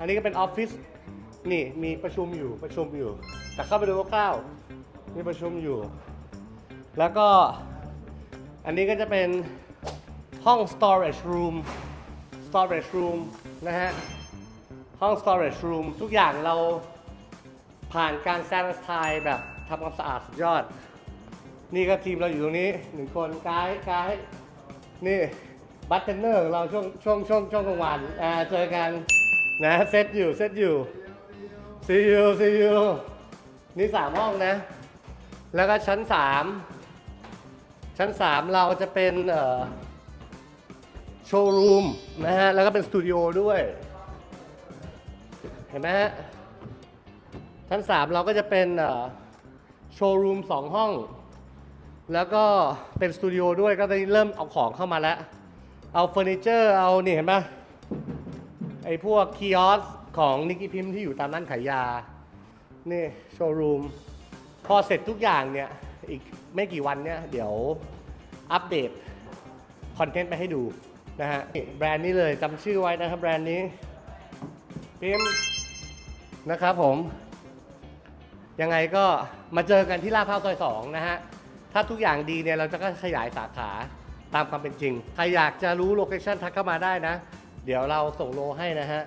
อันนี้ก็เป็นออฟฟิศนี่มีประชุมอยู่ประชุมอยู่ แต่เข้าไปดูคร่าวๆมีประชุมอยู่ แล้วก็อันนี้ก็จะเป็นห้อง storage room storage room นะฮะ ห้อง storage room ทุกอย่างเราผ่านการ sanitize แบบทำความสะอาดสุดยอด นี่ก็ทีมเราอยู่ตรงนี้หนึ่งคนไกด์ไกด์นี่บัตเทนเนอร์เราช่วงช่วงช่วงช่วงกลางวันเจอกัน นะเซตอยู่เซตอยู่ see you see you นี่สามห้องนะ แล้วก็ชั้นสามชั้นสามเราจะเป็นเอ่อโชว์รูมนะฮะ แล้วก็เป็นสตูดิโอด้วย เห็นไหมฮะ ชั้นสามเราก็จะเป็นเอ่อโชว์รูมสองห้อง แล้วก็เป็นสตูดิโอด้วยก็ได้เริ่มเอาของเข้ามาแล้ว เอาเฟอร์นิเจอร์ เอานี่เห็นปะ ไอ้พวกคีออสของนิกกี้พิมพ์ที่อยู่ตามร้านขายยา นี่โชว์รูม พอเสร็จทุกอย่างเนี่ย อีกไม่กี่วันเนี่ย เดี๋ยวอัปเดตคอนเทนต์ไปให้ดูนะฮะแบรนด์นี้เลยจำชื่อไว้นะครับแบรนด์นี้พิมพ์นะครับผม ยังไงก็มาเจอกันที่ลาดพร้าวซอยสองนะฮะ ถ้าทุกอย่างดีเนี่ย เราจะก็ขยายสาขาตามความเป็นจริง ใครอยากจะรู้โลเคชั่นทักเข้ามาได้นะ เดี๋ยวเราส่งโลให้นะฮะ